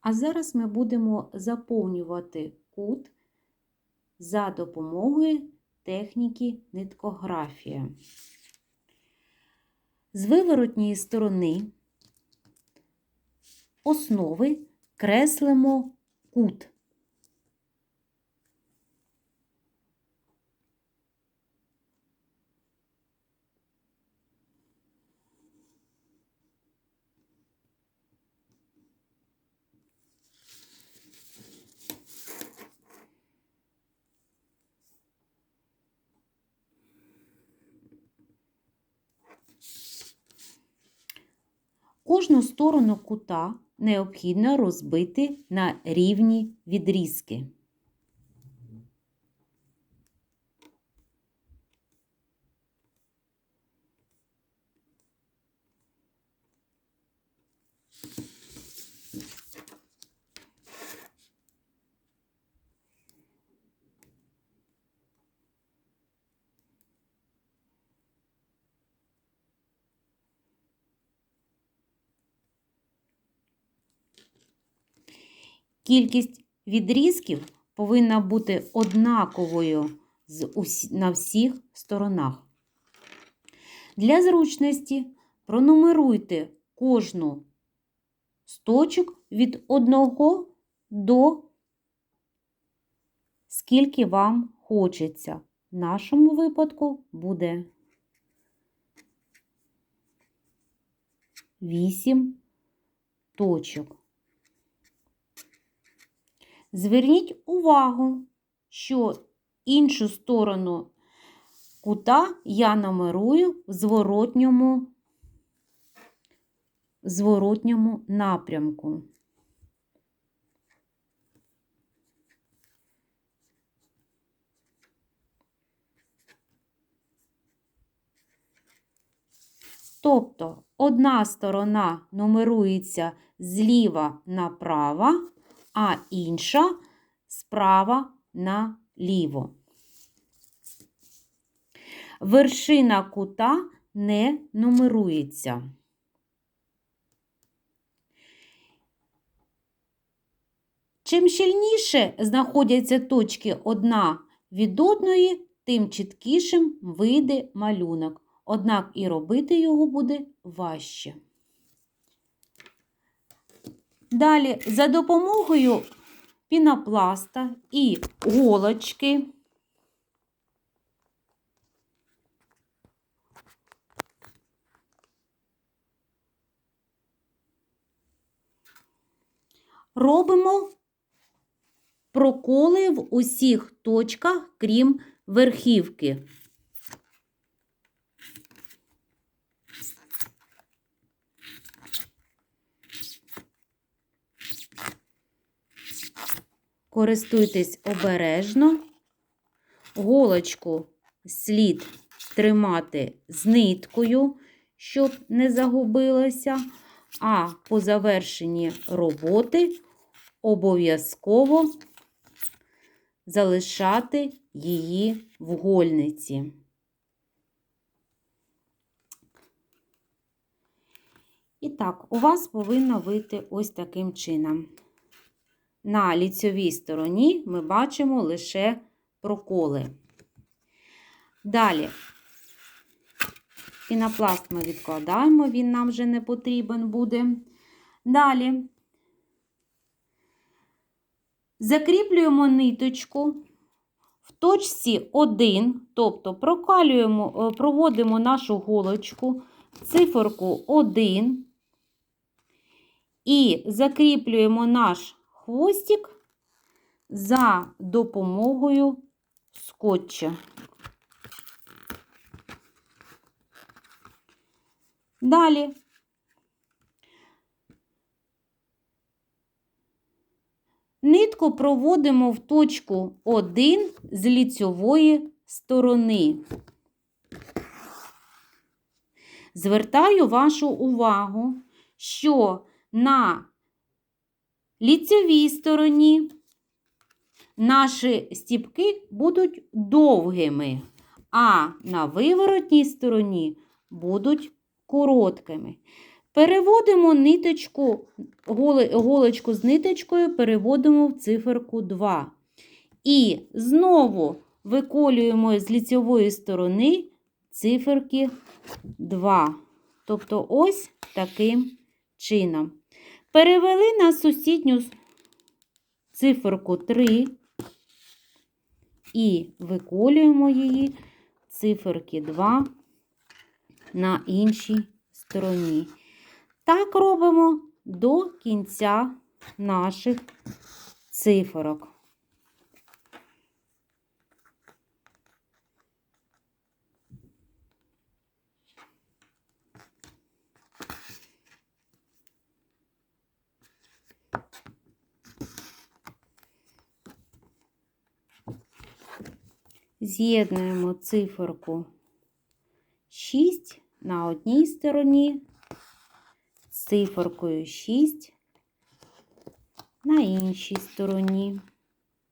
А зараз ми будемо заповнювати кут за допомогою техніки ниткографія. З виворотньої сторони основи креслимо кут. Кожну сторону кута необхідно розбити на рівні відрізки. Кількість відрізків повинна бути однаковою на всіх сторонах. Для зручності пронумеруйте кожну з точок від 1 до скільки вам хочеться. В нашому випадку буде 8 точок. Зверніть увагу, що іншу сторону кута я номерую в зворотньому, зворотньому напрямку. Тобто одна сторона нумерується зліва направо, а інша справа наліво. Вершина кута не нумерується. Чим щільніше знаходяться точки одна від одної, тим чіткішим вийде малюнок. Однак і робити його буде важче. Далі, за допомогою пінопласта і голочки робимо проколи в усіх точках, крім верхівки. Користуйтесь обережно. Голочку слід тримати з ниткою, щоб не загубилося. А по завершенні роботи обов'язково залишати її в гольниці. І так, у вас повинно вийти ось таким чином. На ліцьовій стороні ми бачимо лише проколи. Далі пінопласт ми відкладаємо, він нам вже не потрібен буде. Далі закріплюємо ниточку в точці 1, тобто прокалюємо, проводимо нашу голочку, циферку 1 і закріплюємо наш хвостик за допомогою скотча. Далі нитку проводимо в точку 1 з ліцьової сторони. Звертаю вашу увагу, що на ліцевій стороні наші стіпки будуть довгими, а на виворотній стороні будуть короткими. Переводимо ниточку, голочку з ниточкою переводимо в циферку 2. І знову виколюємо з ліцьової сторони циферки 2. Тобто ось таким чином. Перевели на сусідню циферку 3 і виколюємо її циферки 2 на іншій стороні. Так робимо до кінця наших циферок. З'єднуємо циферку 6 на одній стороні з циферкою 6 на іншій стороні.